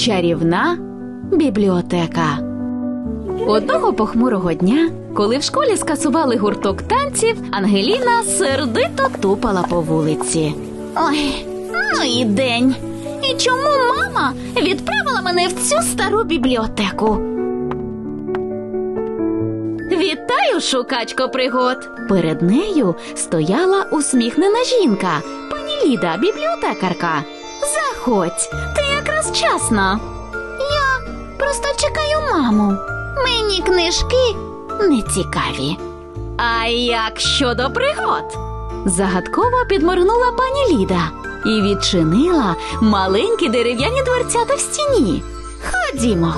Чарівна бібліотека. Одного похмурого дня, коли в школі скасували гурток танців, Ангеліна сердито тупала по вулиці. Ой, ну і день. І чому мама відправила мене в цю стару бібліотеку? Вітаю, шукачко пригод. Перед нею стояла усміхнена жінка, пані Ліда, бібліотекарка. Заходь, ти якраз вчасно. Я просто чекаю маму. Мені книжки не цікаві. А як щодо пригод? Загадково підморгнула пані Ліда і відчинила маленькі дерев'яні дверцята в стіні. Ходімо,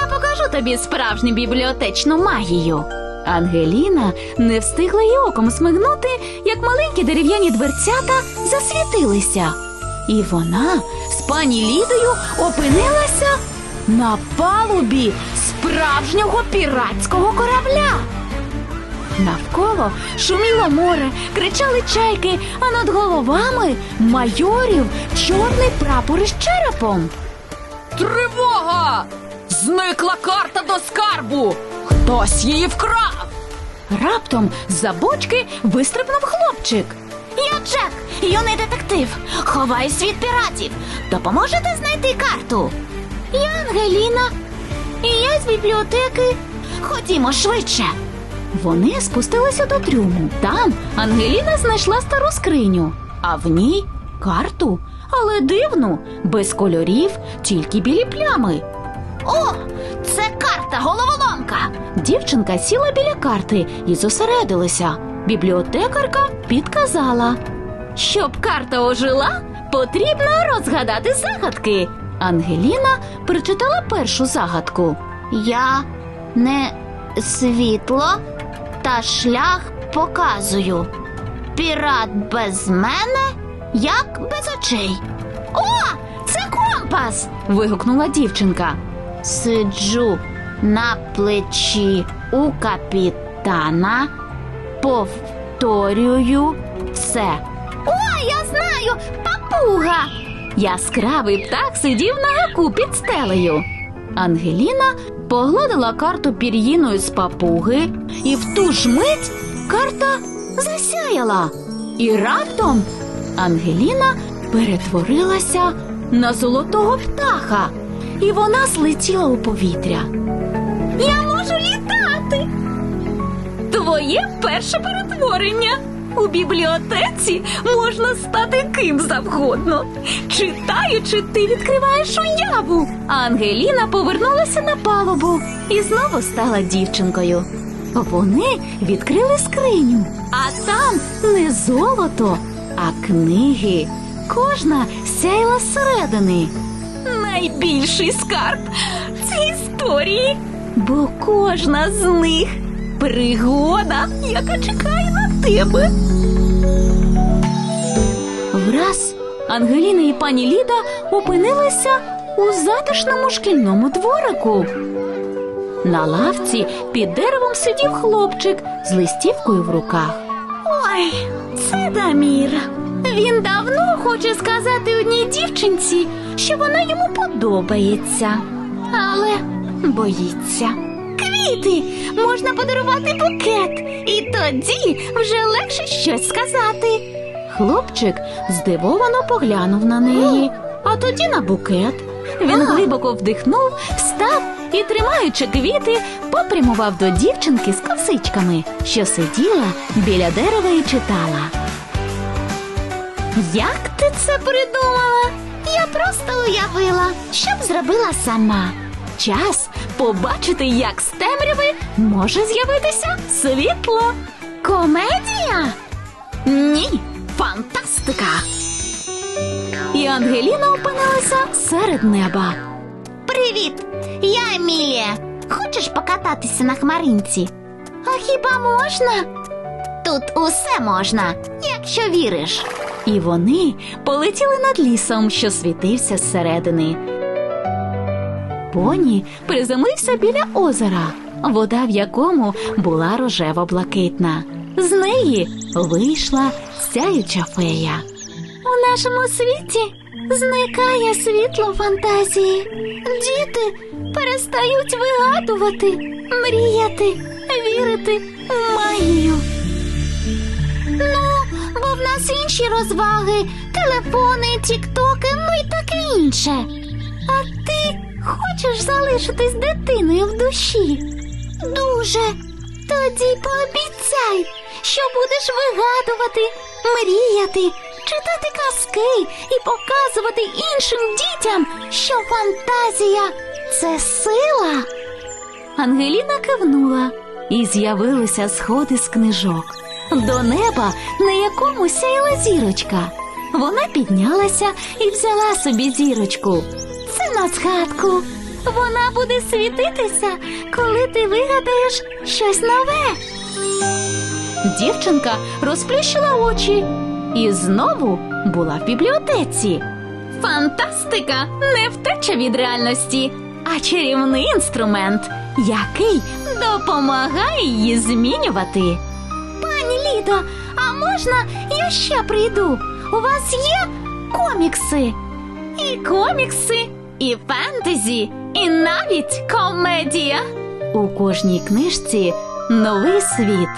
я покажу тобі справжню бібліотечну магію. Ангеліна не встигла й оком смигнути, як маленькі дерев'яні дверцята засвітилися. І вона з пані Лідою опинилася на палубі справжнього піратського корабля. Навколо шуміло море, кричали чайки, а над головами майорів чорний прапор із черепом. Тривога! Зникла карта до скарбу! Хтось її вкрав! Раптом з-за бочки вистрибнув хлопчик. Я Джек, юний детектив. Ховаю світ піратів. Допоможете знайти карту? Я Ангеліна. І я з бібліотеки. Ходімо швидше. Вони спустилися до трюму. Там Ангеліна знайшла стару скриню, а в ній карту, але дивну, без кольорів, тільки білі плями. О, це карта головоломка. Дівчинка сіла біля карти і зосередилася. Бібліотекарка підказала. Щоб карта ожила, потрібно розгадати загадки. Ангеліна прочитала першу загадку. Я не світло та шлях показую. Пірат без мене, як без очей. О, це компас. вигукнула дівчинка. Сиджу на плечі у капітана, повторюю все. О, я знаю, папуга. Яскравий птах сидів на гаку під стелею. Ангеліна погладила карту пір'їною з папуги, і в ту ж мить карта засяяла. І раптом Ангеліна перетворилася на золотого птаха, і вона злетіла у повітря. Я можу літати. Твоє перше перетворення. У бібліотеці можна стати ким завгодно. Читаючи, ти відкриваєш уяву. Ангеліна повернулася на палубу і знову стала дівчинкою. Вони відкрили скриню, а там не золото, а книги. Кожна сяйла зсередини. Найбільший скарб це історії, бо кожна з них пригода, яка чекає на тебе. Враз Ангеліна і пані Ліда опинилися у затишному шкільному дворику. На лавці під деревом сидів хлопчик з листівкою в руках. Ой, це Дамір. Він давно хоче сказати одній дівчинці, що вона йому подобається, але боїться. Квіти можна подарувати букет, і тоді вже легше щось сказати. Хлопчик здивовано поглянув на неї, а тоді на букет. Він глибоко вдихнув, встав і, тримаючи квіти, попрямував до дівчинки з косичками, що сиділа біля дерева і читала. Як ти це придумала? Я просто уявила, що б зробила сама. Час побачити, як з темряви може з'явитися світло. Комедія? Ні, фантастика. І Ангеліна опинилася серед неба. Привіт, я Емілія. Хочеш покататися на хмаринці? А хіба можна? Тут усе можна, якщо віриш. І вони полетіли над лісом, що світився зсередини. Поні приземлився біля озера, вода в якому була рожево-блакитна. З неї вийшла сяюча фея. У нашому світі Зникає світло фантазії. Діти перестають вигадувати, мріяти, вірити в магію. Ну, бо в нас інші розваги, телефони, тіктоки, ну і таке інше. А хочеш залишитись дитиною в душі? Дуже. Тоді пообіцяй, що будеш вигадувати, мріяти, читати казки і показувати іншим дітям, що фантазія це сила. Ангеліна кивнула і з'явилися сходи з книжок. До неба, на якому сяяла зірочка. Вона піднялася і взяла собі зірочку. Згадку. Вона буде світитися, коли ти вигадаєш щось нове. Дівчинка розплющила очі і знову була в бібліотеці. Фантастика не втеча від реальності, а чарівний інструмент, який допомагає її змінювати. Пані Лідо, а можна я ще прийду? У вас є комікси? І комікси, і фентезі, і навіть комедія. У кожній книжці новий світ.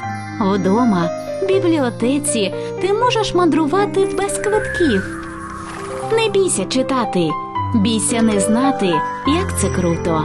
Вдома, в бібліотеці ти можеш мандрувати без квитків. Не бійся читати, бійся не знати, як це круто.